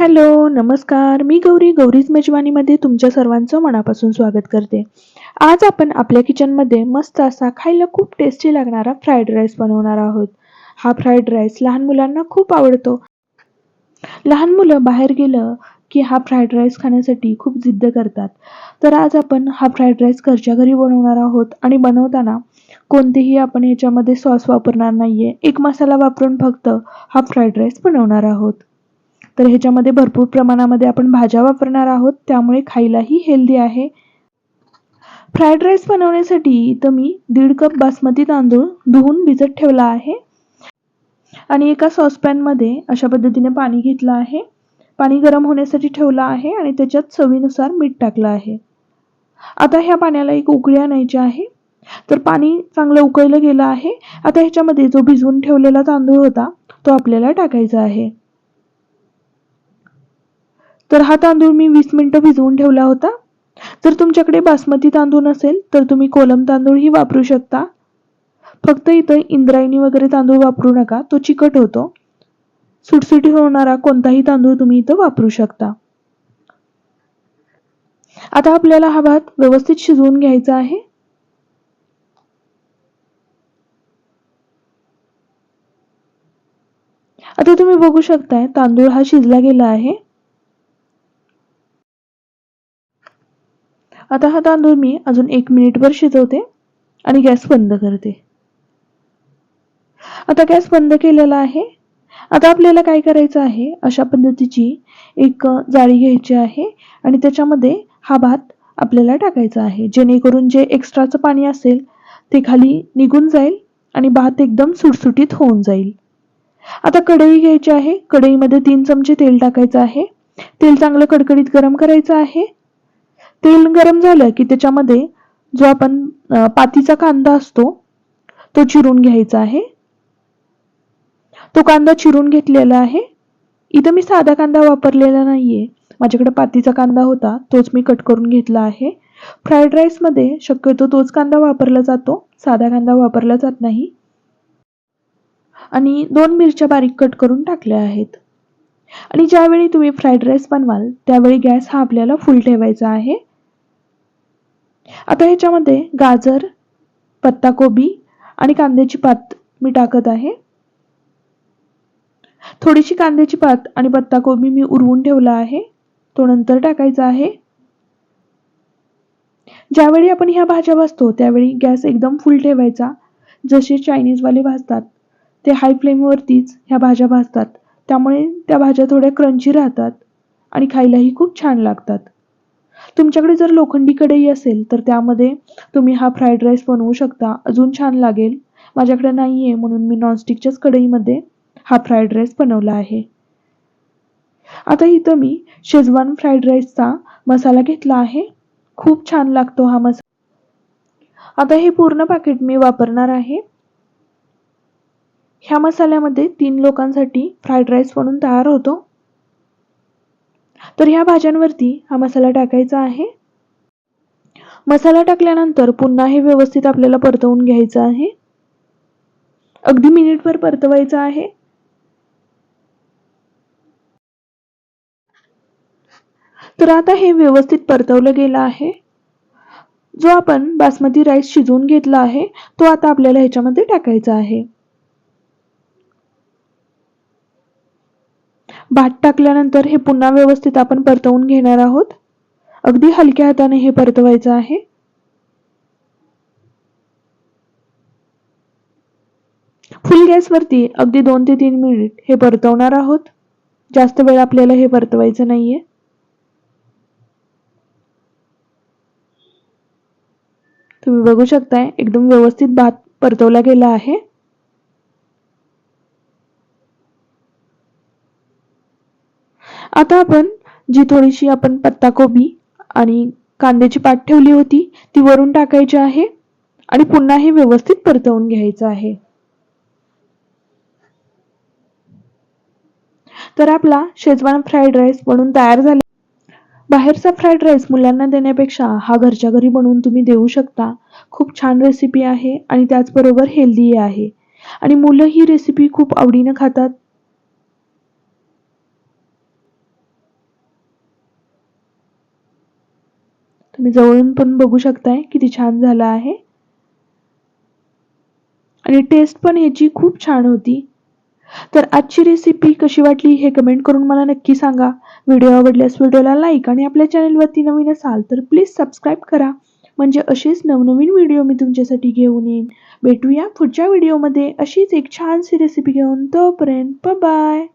Hello नमस्कार. मी गौरी गौरीज मेजवानीमध्ये तुमच्या सर्वांचं मनापासून स्वागत करते. आज आपण आपल्या किचनमध्ये मस्त असा खायला खूप टेस्टी लागणारा फ्राईड राईस बनवणार आहोत. हा फ्राईड राईस लहान मुलांना खूप आवडतो. लहान मुलं बाहेर गेलं की हा फ्राईड राईस खाण्यासाठी खूप जिद्द करतात. तर आज आपण हा फ्राईड राईस घरच्या घरी बनवणार आहोत आणि बनवताना कोणतेही आपण याच्यामध्ये सॉस वापरणार नाहीये. एक मसाला वापरून फक्त हा फ्राईड राईस बनवणार आहोत. तर ह्याच्यामध्ये भरपूर प्रमाणामध्ये आपण भाज्या वापरणार आहोत. त्यामुळे खायलाही हेल्दी आहे. फ्राईड राईस बनवण्यासाठी इथं मी दीड कप बासमती तांदूळ धुवून भिजत ठेवला आहे. आणि एका सॉसपॅनमध्ये अशा पद्धतीने पाणी घेतलं आहे. पाणी गरम होण्यासाठी ठेवलं आहे आणि त्याच्यात चवीनुसार मीठ टाकलं आहे. आता ह्या पाण्याला एक उकळी आणायची आहे. तर पाणी चांगलं उकळलं गेलं आहे. आता ह्याच्यामध्ये जो भिजवून ठेवलेला तांदूळ होता तो आपल्याला टाकायचा आहे. तर हा तांदूळ मी वीस मिनिटं भिजवून ठेवला होता. जर तुमच्याकडे बासमती तांदूळ नसेल तर तुम्ही कोलम तांदूळही वापरू शकता. फक्त इथं इंद्रायणी वगैरे तांदूळ वापरू नका तो चिकट होतो. सुटसुटी होणारा कोणताही तांदूळ तुम्ही इथं वापरू शकता. आता आपल्याला हा भात व्यवस्थित शिजवून घ्यायचा आहे. आता तुम्ही बघू शकताय तांदूळ हा शिजला गेला आहे. आता हा तांदूळ मी अजून एक मिनिटभर शिजवते आणि गॅस बंद करते. आता गॅस बंद केलेला आहे. आता आपल्याला काय करायचं आहे? अशा पद्धतीची एक जाळी घ्यायची आहे आणि त्याच्यामध्ये हा भात आपल्याला टाकायचा आहे. जेणेकरून जे एक्स्ट्राचं पाणी असेल ते खाली निघून जाईल आणि भात एकदम सुटसुटीत होऊन जाईल. आता कढई घ्यायची आहे. कढईमध्ये तीन चमचे तेल टाकायचं आहे. तेल चांगलं कडकडीत गरम करायचं आहे. तेल गरम झालं की त्याच्यामध्ये जो आपण पातीचा कांदा असतो तो चिरून घ्यायचा आहे. तो कांदा चिरून घेतलेला आहे. इथं मी साधा कांदा वापरलेला नाहीये. माझ्याकडे पातीचा कांदा होता तोच मी कट करून घेतला आहे. फ्राईड राईसमध्ये शक्यतो तोच कांदा वापरला जातो. साधा कांदा वापरला जात नाही. आणि दोन मिरच्या बारीक कट करून टाकल्या आहेत. आणि ज्यावेळी तुम्ही फ्राईड राईस बनवाल त्यावेळी गॅस हा आपल्याला फुल ठेवायचा आहे. आता ह्याच्यामध्ये गाजर पत्ताकोबी आणि कांद्याची पात मी टाकत आहे. थोडीशी कांद्याची पात आणि पत्ताकोबी मी उरवून ठेवला आहे. तो नंतर टाकायचा आहे. ज्यावेळी आपण ह्या भाज्या भाजतो त्यावेळी गॅस एकदम फुल ठेवायचा. जसे चायनीजवाले भाजतात ते हाय फ्लेमवरतीच ह्या भाज्या भाजतात. त्यामुळे त्या भाज्या थोड्या क्रंची राहतात आणि खायलाही खूप छान लागतात. तुमच्याकडे जर लोखंडी कढई असेल तर त्यामध्ये तुम्ही हा फ्राईड राईस बनवू शकता. अजून छान लागेल. माझ्याकडे नाही आहे म्हणून मी नॉनस्टिकच्याच कढईमध्ये हा फ्राईड राईस बनवला आहे. आता इथं मी शेजवान फ्राईड राईसचा मसाला घेतला आहे. खूप छान लागतो हा मसाला आता हे पूर्ण पॅकेट मी वापरणार आहे. ह्या मसाल्यामध्ये तीन लोकांसाठी फ्राईड राईस बनून तयार होतो. तर ह्या भाज्यांवरती हा मसाला टाकायचा आहे. मसाला टाकल्यानंतर पुन्हा हे व्यवस्थित आपल्याला परतवून घ्यायचं आहे. अगदी मिनिटभर परतवायचं आहे. तर आता हे व्यवस्थित परतवलं गेलं आहे. जो आपण बासमती राईस शिजवून घेतला आहे तो आता आपल्याला ह्याच्यामध्ये टाकायचा आहे. भात टाकल्यानंतर हे पुन्हा व्यवस्थित आपण परतवून घेणार आहोत. अगदी हलक्या हाताने हे परतवायचं आहे. फुल गॅसवरती अगदी दोन ते तीन मिनिट हे परतवणार आहोत. जास्त वेळ आपल्याला हे परतवायचं नाहीये. तुम्ही बघू शकताय एकदम व्यवस्थित भात परतवला गेला आहे. आता आपण जी थोडीशी आपण पत्ताकोबी आणि कांद्याची पात ठेवली होती ती वरून टाकायची आहे आणि पुन्हा हे व्यवस्थित परतवून घ्यायचं आहे. तर आपला शेजवान फ्राईड राईस बनून तयार झाला. बाहेरचा फ्राईड राईस मुलांना देण्यापेक्षा हा घरच्या घरी बनवून तुम्ही देऊ शकता. खूप छान रेसिपी आहे आणि त्याचबरोबर हेल्दी आहे. आणि मुलं ही रेसिपी खूप आवडीनं खातात. तुम्ही जवळून पण बघू शकताय किती छान झाला आहे. आणि टेस्ट पण ह्याची खूप छान होती. तर आजची रेसिपी कशी वाटली हे कमेंट करून मला नक्की सांगा. व्हिडिओ आवडल्यास व्हिडिओला लाईक आणि आपल्या चॅनलवरती नवीन असाल तर प्लीज सबस्क्राईब करा. म्हणजे असेच नवनवीन व्हिडिओ मी तुमच्यासाठी घेऊन येईन. भेटूया पुढच्या व्हिडिओमध्ये अशीच एक छानशी रेसिपी घेऊन तोपर्यंत बाय